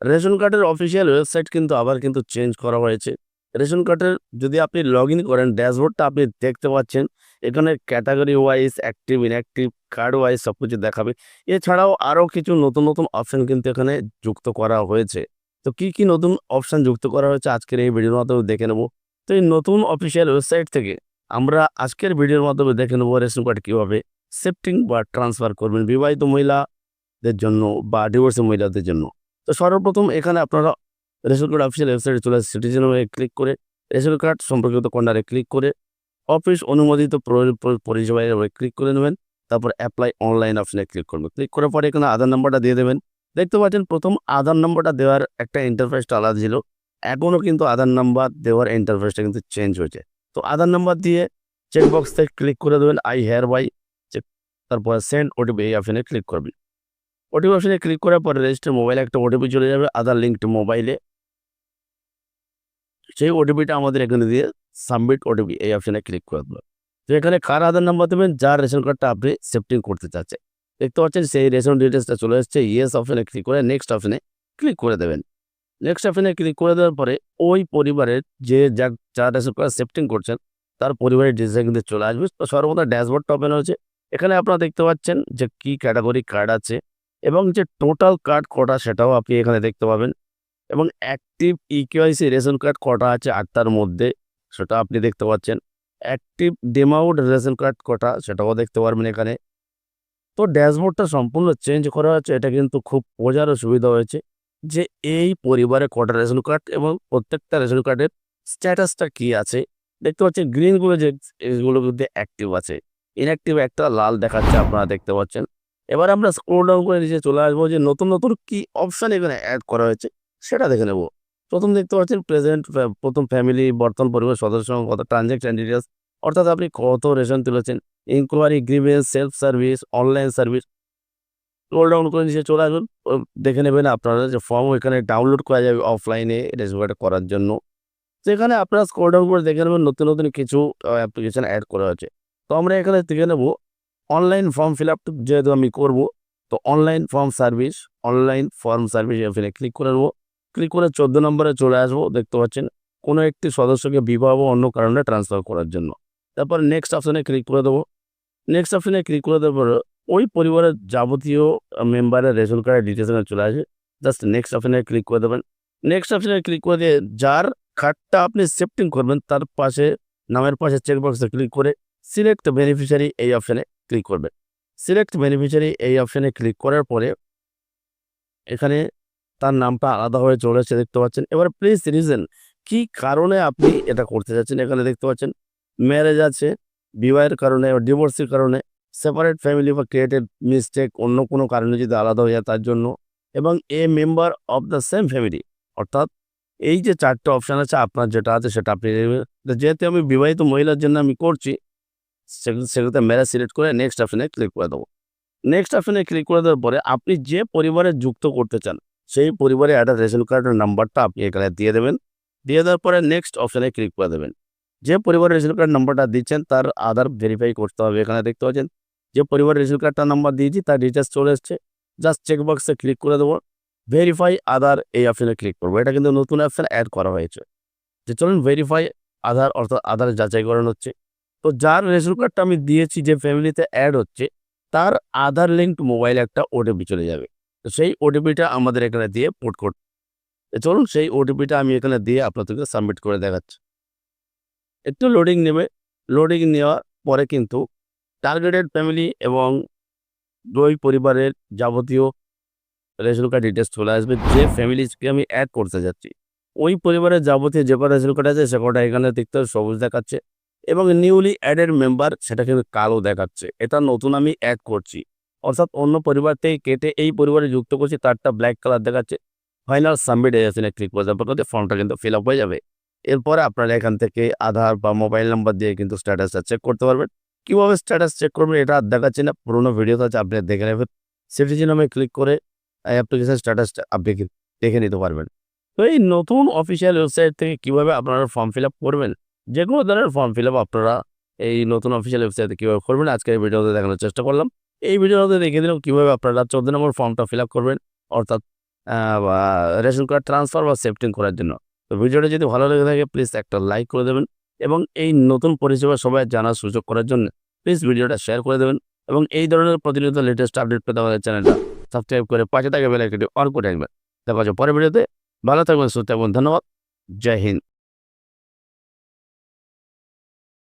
Ration কার্ডের official website কিন্তু আবার কিন্তু চেঞ্জ করা হয়েছে। রেশন কার্ডের যদি আপনি লগ ইন করেন, ড্যাশবোর্ডটা আপনি দেখতে পাচ্ছেন। এখানে category wise, active, inactive, card wise সব কিছু দেখাবে। এছাড়াও আরও কিছু নতুন নতুন অপশান কিন্তু এখানে যুক্ত করা হয়েছে। তো কি কি নতুন অপশান যুক্ত করা হয়েছে আজকের এই ভিডিওর মাধ্যমে দেখে নেব। তো এই নতুন অফিসিয়াল ওয়েবসাইট থেকে আমরা আজকের ভিডিওর মাধ্যমে দেখে নেব রেশন কার্ড কীভাবে সেফটিং বা ট্রান্সফার করবেন বিবাহিত মহিলাদের জন্য বা ডিভোর্সি মহিলাদের জন্য। তো সর্বপ্রথম এখানে আপনারা রেশন কার্ড অফিসিয়াল ওয়েবসাইটে চলে আসে সিটিজেন ক্লিক করে, রেশন কার্ড সম্পর্কিত কর্নারে ক্লিক করে অফিস অনুমোদিত পরি- পরি- পরিষেবায় ক্লিক করে নেবেন, তারপর অ্যাপ্লাই অনলাইন অপশনে ক্লিক করবেন। ক্লিক করার পরে এখানে আধার নাম্বারটা দিয়ে দেবেন। দেখতে পাচ্ছেন প্রথম আধার নাম্বারটা দেওয়ার একটা ইন্টারফেসটা আলাদা ছিল এখনও কিন্তু আধার নাম্বার দেওয়ার ইন্টারফেসটা কিন্তু চেঞ্জ হয়েছে। তো আধার নাম্বার দিয়ে চেকবক্স ক্লিক করে দেবেন আই হেয়ার বাই চেক তারপরে সেন্ড ওটিপি এই অপশনে ক্লিক করবেন। ওটিপি অপশনে ক্লিক করার পরে রেজিস্টার মোবাইলে একটা ওটিপি চলে যাবে আধার লিঙ্ক মোবাইলে সেই ওটিপিটা আমাদের এখানে দিয়ে সাবমিট ওটিপি এই অপশনে ক্লিক করে দেবো তো এখানে কার আধার নাম্বার দেবেন? যার রেশন কার্ডটা আপনি সেফটিং করতে চাচ্ছেন। দেখতে পাচ্ছেন সেই রেশন ডিটেলসটা চলে এসছে। ইয়েস অপশনে ক্লিক করে নেক্সট অপশনে ক্লিক করে দেবেন। নেক্সট অপশনে ক্লিক করে দেওয়ার পরে ওই পরিবারের যে যা যার রেশন কার্ড সেফটিং করছেন, তার পরিবারের ডিটেলস কিন্তু চলে আসবে। তো সর্বদা ড্যাশবোর্ডটা ওপেন হয়েছে। এখানে আপনারা দেখতে পাচ্ছেন যে কি ক্যাটাগরি কার্ড আছে। এবং যে টোটাল কার্ড কটা সেটাও আপনি এখানে দেখতে পাবেন। এবং অ্যাক্টিভ ইকেওয়াইসি রেশন কার্ড কটা আছে আটটার মধ্যে সেটা আপনি দেখতে পাচ্ছেন। অ্যাক্টিভ ডিমাউড রেশন কার্ড কটা সেটাও দেখতে পারবেন এখানে। তো ড্যাশবোর্ডটা সম্পূর্ণ চেঞ্জ করা হয়েছে এটা কিন্তু খুব বোঝারও সুবিধা হয়েছে যে এই পরিবারে কটা রেশন কার্ড এবং প্রত্যেকটা রেশন কার্ডের স্ট্যাটাসটা কি আছে। দেখতে পাচ্ছেন গ্রিনগুলো যে, এগুলোর মধ্যে অ্যাক্টিভ আছে। ইনঅ্যাক্টিভ একটা লাল দেখাচ্ছে, আপনারা দেখতে পাচ্ছেন। এবার আমরা স্ক্রোল ডাউন করে নিচে চলে আসব যে নতুন নতুন কি অপশান এখানে অ্যাড করা হয়েছে, সেটা দেখে নেব। প্রথম দেখতে পাচ্ছেন প্রেজেন্ট প্রথম ফ্যামিলি বর্তমান পরিবার, সদস্য কত ট্রানজ্যাকশন ডিটেলস অর্থাৎ আপনি কত রেশন তুলেছেন inquiry grievance self service online service scroll down করে নিচে চলে আসবেন দেখে নেবেন আপনারা যে ফর্ম এখানে ডাউনলোড করা যাবে অফলাইনে রেশন করার জন্য। তো এখানে আপনারা স্ক্রোল ডাউন করে দেখে নেবেন নতুন নতুন কিছু অ্যাপ্লিকেশন অ্যাড করা হয়েছে। তো আমরা এখানে দেখে নেব অনলাইন ফর্ম ফিল আপ যেহেতু আমি করব, তো online form service online form service এখানে ক্লিক করে নেব। ক্লিক করে চোদ্দ নম্বরে চলে আসব, দেখতে পাচ্ছেন, কোনো একটি সদস্যকে বিবাহ বা অন্য কারণে ট্রান্সফার করার জন্য। তারপর নেক্সট অপশানে ক্লিক করে দেবো। নেক্সট অপশনে ক্লিক করে দেওয়ার পর ওই পরিবারের যাবতীয় মেম্বারের রেশন কার্ডের ডিটেলস চলে আসে। জাস্ট নেক্সট অপশানে ক্লিক করে দেবেন। নেক্সট অপশানে ক্লিক করে দিয়ে যার কার্ডটা আপনি সেফটিং করবেন, তার পাশে, নামের পাশে চেকবক্সে ক্লিক করে সিলেক্ট বেনিফিশিয়ারি এই অপশনে ক্লিক করবেন। সিলেক্ট বেনিফিশিয়ারি এই অপশানে ক্লিক করার পরে এখানে তার নামটা আলাদা হয়ে চলে এসেছে দেখতে পাচ্ছেন। এবার প্লিজ রিজন কি কারণে আপনি এটা করতে চাচ্ছেন এখানে দেখতে পাচ্ছেন ম্যারেজ আছে, বিবাহের কারণে ডিভোর্সের কারণে সেপারেট ফ্যামিলি বা ক্রিয়েটেড মিস্টেক অন্য কোনো কারণে যদি আলাদা হয়ে যায় তার জন্য এবং a member of the same family অর্থাৎ এই যে চারটে অপশান আছে, আপনার যেটা আছে সেটা আপনি যেহেতু আমি বিবাহিত মহিলার জন্য আমি করছি সেগুলোতে ম্যারেজ সিলেক্ট করে নেক্সট অপশানে ক্লিক করে দেবো। নেক্সট অপশানে ক্লিক করে দেওয়ার পরে আপনি যে পরিবারে যুক্ত করতে চান, সেই পরিবারে একটা রেশন কার্ডের নাম্বারটা আপনি এখানে দিয়ে দেবেন। দিয়ে দেওয়ার পরে নেক্সট অপশানে ক্লিক করে দেবেন। যে পরিবারের রেশন কার্ড নাম্বারটা দিচ্ছেন, তার আধার ভেরিফাই করতে হবে। এখানে দেখতে পাচ্ছেন, যে পরিবারের রেশন কার্ডটা নাম্বার দিয়েছি, তার ডিটেলস চলে এসছে। জাস্ট চেকবক্সে ক্লিক করে দেবো। ভেরিফাই আধার এই অপশানে ক্লিক করব। এটা কিন্তু নতুন অপশান অ্যাড করা হয়েছে। যে চলুন ভেরিফাই আধার, অর্থাৎ আধার যাচাই করানো হচ্ছে। তো যার রেশন কার্ডটা আমি দিয়েছি যে ফ্যামিলিতে অ্যাড হচ্ছে, তার আধার লিঙ্ক মোবাইলে একটা ওটিপি চলে যাবে। তো সেই ওটিপিটা আমাদের এখানে দিয়ে পোর্ট করতে চলুন সেই ওটিপিটা আমি এখানে দিয়ে আপনাদেরকে সাবমিট করে দেখাচ্ছি। একটু লোডিং নেবে লোডিং নেওয়ার পরে কিন্তু টার্গেটেড ফ্যামিলি এবং দুই পরিবারের যাবতীয় রেশন কার্ড ডিটেলস চলে আসবে যে ফ্যামিলিকে আমি অ্যাড করতে যাচ্ছি। ওই পরিবারের যাবতীয় যে কটা রেশন কার্ড আছে সে কটা এখানে দেখতে সবুজ দেখাচ্ছে। এবং নিউলি অ্যাডেড মেম্বার সেটা কিন্তু কালো দেখাচ্ছে। এটা নতুন আমি অ্যাড করছি। অর্থাৎ অন্য পরিবার থেকে কেটে এই পরিবারে যুক্ত করছি, তারটা ব্ল্যাক কালার দেখাচ্ছে। ফাইনাল সাবমিট এজেন্সিনে ক্লিক করে দেওয়ার পর ফর্মটা কিন্তু ফিল আপ হয়ে যাবে। এরপরে আপনারা এখান থেকে আধার বা মোবাইল নাম্বার দিয়ে কিন্তু স্ট্যাটাসটা চেক করতে পারবেন। কীভাবে স্ট্যাটাস চেক করবেন এটা আর দেখাচ্ছে না। পুরোনো ভিডিওতে আছে, আপনি দেখে নেবেন। সিটিজেন নামে ক্লিক করে অ্যাপ্লিকেশন স্ট্যাটাসটা আপনি দেখে নিতে পারবেন। তো এই নতুন অফিসিয়াল ওয়েবসাইট থেকে কীভাবে আপনারা ফর্ম ফিল আপ করবেন? যে কোনো ধরনের ফর্ম ফিল আপ আপনারা এই নতুন অফিসিয়াল ওয়েবসাইটে কীভাবে করবেন আজকে এই ভিডিওতে দেখানোর চেষ্টা করলাম। এই ভিডিওতে দেখিয়ে দিলাম কীভাবে আপনারা চোদ্দ নম্বর ফর্মটা ফিল আপ করবেন, অর্থাৎ রেশন কার্ড ট্রান্সফার বা সেফটিং করার জন্য। তো ভিডিওটা যদি ভালো লেগে থাকে প্লিজ একটা লাইক করে দেবেন এবং এই নতুন পরিষেবা সবাই জানার সুযোগ করার জন্য প্লিজ ভিডিওটা শেয়ার করে দেবেন এবং এই ধরনের প্রতিনিয়ত লেটেস্ট আপডেট পেতে আমাদের চ্যানেলটা সাবস্ক্রাইব করে পাশে থাকা বেলাইকনটি অন করে রাখবেন। দেখা হচ্ছে পরের ভিডিওতে। ভালো থাকবেন, সুস্থ থাকবেন, ধন্যবাদ। জয় হিন্দ।